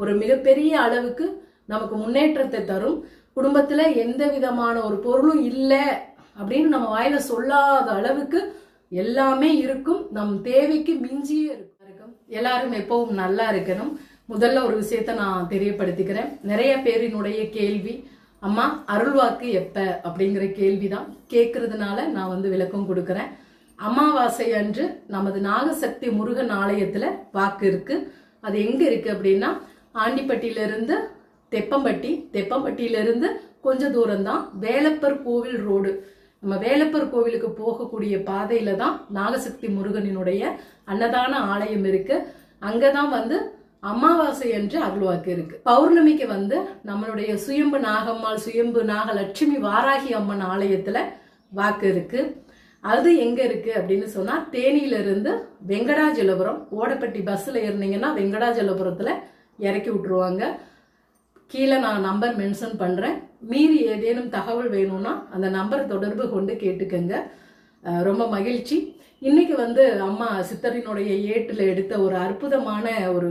ஒரு மிகப்பெரிய அளவுக்கு நமக்கு முன்னேற்றத்தை தரும். குடும்பத்துல எந்த விதமான ஒரு பொருளும் இல்லை அப்படின்னு நம்ம வாயில சொல்லாத அளவுக்கு எல்லாமே இருக்கும். நம் தேவைக்கு மிஞ்சியே இருக்கும். எல்லாரும் எப்பவும் நல்லா இருக்கணும். முதல்ல ஒரு விஷயத்த நான் தெரியப்படுத்திக்கிறேன். நிறைய பேரினுடைய கேள்வி அம்மா அருள்வாக்கு எப்ப? அப்படிங்கிற கேள்விதான். கேட்கறதுனால நான் வந்து விளக்கம் கொடுக்கறேன். அமாவாசை அன்று நமது நாகசக்தி முருகன் ஆலயத்துல வாக்கு இருக்கு. அது எங்க இருக்கு அப்படின்னா ஆண்டிப்பட்டியிலிருந்து தெப்பம்பட்டி தெப்பம்பட்டியில இருந்து கொஞ்ச தூரம் தான் வேலப்பர் கோவில் ரோடு. நம்ம வேலப்பர் கோவிலுக்கு போகக்கூடிய பாதையில தான் நாகசக்தி முருகனினுடைய அன்னதான ஆலயம் இருக்கு. அங்கதான் வந்து அமாவாசை என்று அருள்வாக்கு இருக்கு. பௌர்ணமிக்கு வந்து நம்மளுடைய சுயம்பு நாகம்மாள் சுயம்பு நாகலட்சுமி வாராகி அம்மன் ஆலயத்துல வாக்கு இருக்கு. அது எங்க இருக்கு அப்படின்னு சொன்னா தேனியில இருந்து வெங்கடாஜலபுரம் ஓடப்பட்டி பஸ்ல இருந்தீங்கன்னா வெங்கடாஜலபுரத்துல இறக்கி விட்டுருவாங்க. கீழே நான் நம்பர் மென்ஷன் பண்ணுறேன் மீறி ஏதேனும் தகவல் வேணும்னா அந்த நம்பரை தொடர்பு கொண்டு கேட்டுக்கங்க. ரொம்ப மகிழ்ச்சி. இன்றைக்கி வந்து அம்மா சித்தரினுடைய ஏட்டில் எடுத்த ஒரு அற்புதமான ஒரு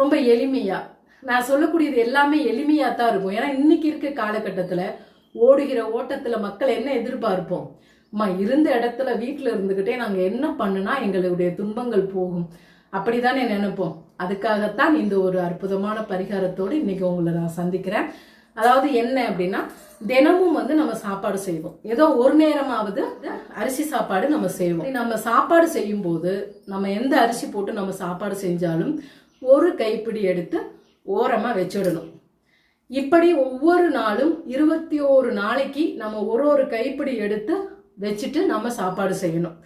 ரொம்ப எளிமையாக நான் சொல்லக்கூடியது எல்லாமே எளிமையாக தான் இருக்கும். ஏன்னா இன்றைக்கி இருக்க காலகட்டத்தில் ஓடுகிற ஓட்டத்தில் மக்கள் என்ன எதிர்பார்ப்போம்? அம்மா இருந்த இடத்துல வீட்டில் இருந்துக்கிட்டே நாங்கள் என்ன பண்ணுனா எங்களுடைய துன்பங்கள் போகும். அப்படிதானே நினைப்போம் அதுக்காகத்தான் இந்த ஒரு அற்புதமான பரிகாரத்தோடு இன்னைக்கு உங்களை நான் சந்திக்கிறேன். அதாவது என்ன அப்படின்னா தினமும் வந்து நம்ம சாப்பாடு செய்வோம். ஏதோ ஒரு நேரமாவது அரிசி சாப்பாடு நம்ம செய்வோம். நம்ம சாப்பாடு செய்யும் போது நம்ம எந்த அரிசி போட்டு நம்ம சாப்பாடு செஞ்சாலும் ஒரு கைப்பிடி எடுத்து ஓரமா வச்சிடணும். இப்படி ஒவ்வொரு நாளும் இருபத்தி ஓரு நாளைக்கு நம்ம ஒரு ஒரு கைப்பிடி எடுத்து வச்சுட்டு நம்ம சாப்பாடு செய்யணும்.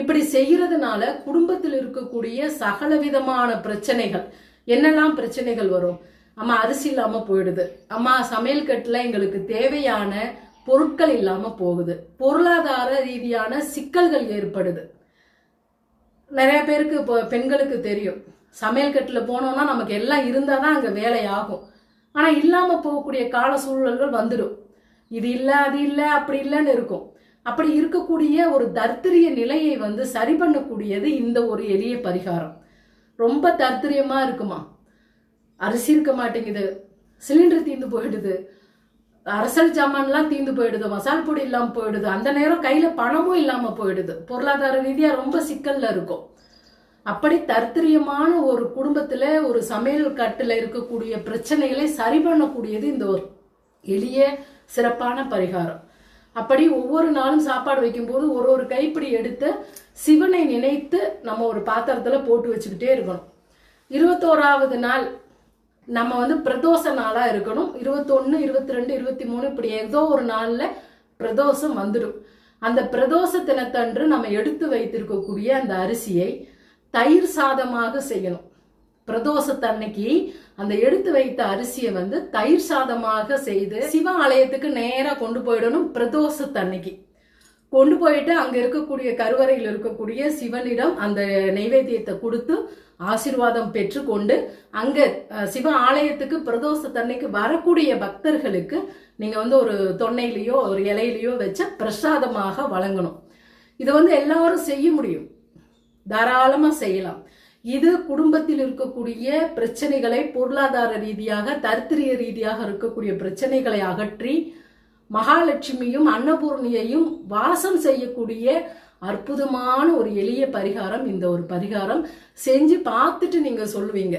இப்படி செய்யறதுனால குடும்பத்தில் இருக்கக்கூடிய சகல விதமான பிரச்சனைகள் என்னெல்லாம் பிரச்சனைகள் வரும்? அம்மா அரிசி இல்லாம போயிடுது. அம்மா சமையல் கட்டுல எங்களுக்கு தேவையான பொருட்கள் இல்லாம போகுது. பொருளாதார ரீதியான சிக்கல்கள் ஏற்படுது. நிறைய பேருக்கு இப்போ பெண்களுக்கு தெரியும். சமையல் கட்டில் போனோம்னா நமக்கு எல்லாம் இருந்தால் தான் அங்கே வேலை ஆகும் ஆனால் இல்லாமல் போகக்கூடிய கால சூழல்கள் வந்துடும். இது இல்லை அது இல்லை அப்படி இல்லைன்னு இருக்கும். அப்படி இருக்கக்கூடிய ஒரு தர்த்திரிய நிலையை வந்து சரி பண்ணக்கூடியது இந்த ஒரு எளிய பரிகாரம். ரொம்ப தர்த்திரியமா இருக்குமா? அரிசி இருக்க மாட்டேங்குது. சிலிண்டர் தீந்து போயிடுது. அரசல் ஜாமான்லாம் தீந்து போயிடுது. மசால் பொடி இல்லாமல் போயிடுது. அந்த நேரம் கையில பணமும் இல்லாமல் போயிடுது. பொருளாதார ரீதியா ரொம்ப சிக்கல்ல இருக்கும். அப்படி தர்த்திரியமான ஒரு குடும்பத்துல ஒரு சமையல் கட்டுல இருக்கக்கூடிய பிரச்சனைகளை சரி பண்ணக்கூடியது இந்த ஒரு எளிய சிறப்பான பரிகாரம். அப்படி ஒவ்வொரு நாளும் சாப்பாடு வைக்கும்போது ஒரு ஒரு கைப்பிடி எடுத்து சிவனை நினைத்து நம்ம ஒரு பாத்திரத்தில் போட்டு வச்சுக்கிட்டே இருக்கணும். இருபத்தோராவது நாள் நம்ம வந்து பிரதோஷ நாளாக இருக்கணும். இருபத்தொன்று இருபத்தி ரெண்டு இருபத்தி மூணு இப்படி ஏதோ ஒரு நாளில் பிரதோஷம் வந்துடும். அந்த பிரதோஷ தினத்தன்று நம்ம எடுத்து வைத்திருக்கக்கூடிய அந்த அரிசியை தயிர் சாதமாக செய்யணும். பிரதோஷத்தன்னைக்கு அந்த எடுத்து வைத்த அரிசியை வந்து தயிர் சாதமாக செய்து சிவ ஆலயத்துக்கு நேராக கொண்டு போயிடணும் பிரதோஷத்தன்னைக்கு கொண்டு போயிட்டு அங்கே இருக்கக்கூடிய கருவறையில் இருக்கக்கூடிய சிவனிடம் அந்த நைவேத்தியத்தை கொடுத்து ஆசீர்வாதம் பெற்றுக்கொண்டு அங்கே சிவ ஆலயத்துக்கு பிரதோஷத்தன்னைக்கு வரக்கூடிய பக்தர்களுக்கு நீங்கள் வந்து ஒரு தொன்னையிலையோ ஒரு இலையிலையோ வச்ச பிரசாதமாக வழங்கணும். இது வந்து எல்லாரும் செய்ய முடியும். தாராளமாக செய்யலாம். இது குடும்பத்தில் இருக்கக்கூடிய பிரச்சனைகளை பொருளாதார ரீதியாக தரித்திரிய ரீதியாக இருக்கக்கூடிய பிரச்சனைகளை அகற்றி மகாலட்சுமியும் அன்னபூர்ணியையும் வாசம் செய்யக்கூடிய அற்புதமான ஒரு எளிய பரிகாரம் இந்த ஒரு பரிகாரம் செஞ்சு பார்த்துட்டு நீங்க சொல்லுவீங்க.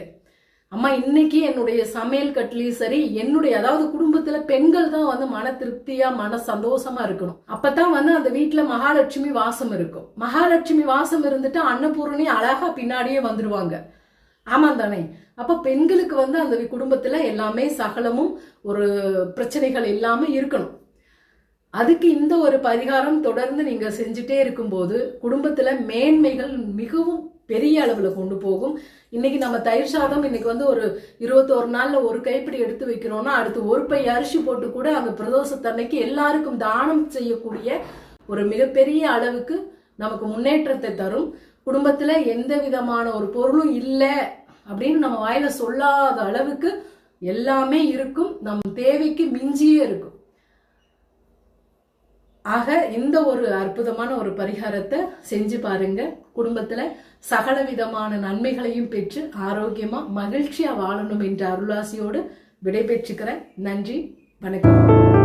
அம்மா இன்னைக்கு என்னுடைய சமையல் கட்டிலையும் சரி என்னுடைய அதாவது குடும்பத்துல பெண்கள் தான் வந்து மன திருப்தியா மன சந்தோஷமா இருக்கணும். அப்பதான் வந்து அந்த வீட்டுல மகாலட்சுமி வாசம் இருக்கும். மகாலட்சுமி வாசம் இருந்துட்டு அன்னபூரணி அழகா பின்னாடியே வந்துருவாங்க. ஆமா தானே? அப்ப பெண்களுக்கு வந்து அந்த குடும்பத்துல எல்லாமே சகலமும் ஒரு பிரச்சனைகள் இல்லாம இருக்கணும். அதுக்கு இந்த ஒரு பரிகாரம் தொடர்ந்து நீங்க செஞ்சுட்டே இருக்கும்போது குடும்பத்துல மேன்மைகள் மிகவும் பெரிய அளவில் கொண்டு போகும். இன்னைக்கு நம்ம தயிர் சாதம் இன்னைக்கு வந்து ஒரு இருபத்தோரு நாள்ல ஒரு கைப்பிடி எடுத்து வைக்கிறோம்னா அடுத்து ஒரு பை அரிசி போட்டு கூட அந்த பிரதோஷத்தன்னைக்கு எல்லாருக்கும் தானம் செய்யக்கூடிய ஒரு மிகப்பெரிய அளவுக்கு நமக்கு முன்னேற்றத்தை தரும். குடும்பத்துல எந்த விதமான ஒரு பொருளும் இல்லை அப்படின்னு நம்ம வாயில சொல்லாத அளவுக்கு எல்லாமே இருக்கும். நம் தேவைக்கு மிஞ்சியே இருக்கும். ஆக இந்த ஒரு அற்புதமான ஒரு பரிகாரத்தை செஞ்சு பாருங்க. குடும்பத்துல சகல விதமான நன்மைகளையும் பெற்று ஆரோக்கியமா மகிழ்ச்சியா வாழணும் என்ற அருளாசியோடு விடைபெற்றுக்கிறேன். நன்றி வணக்கம்.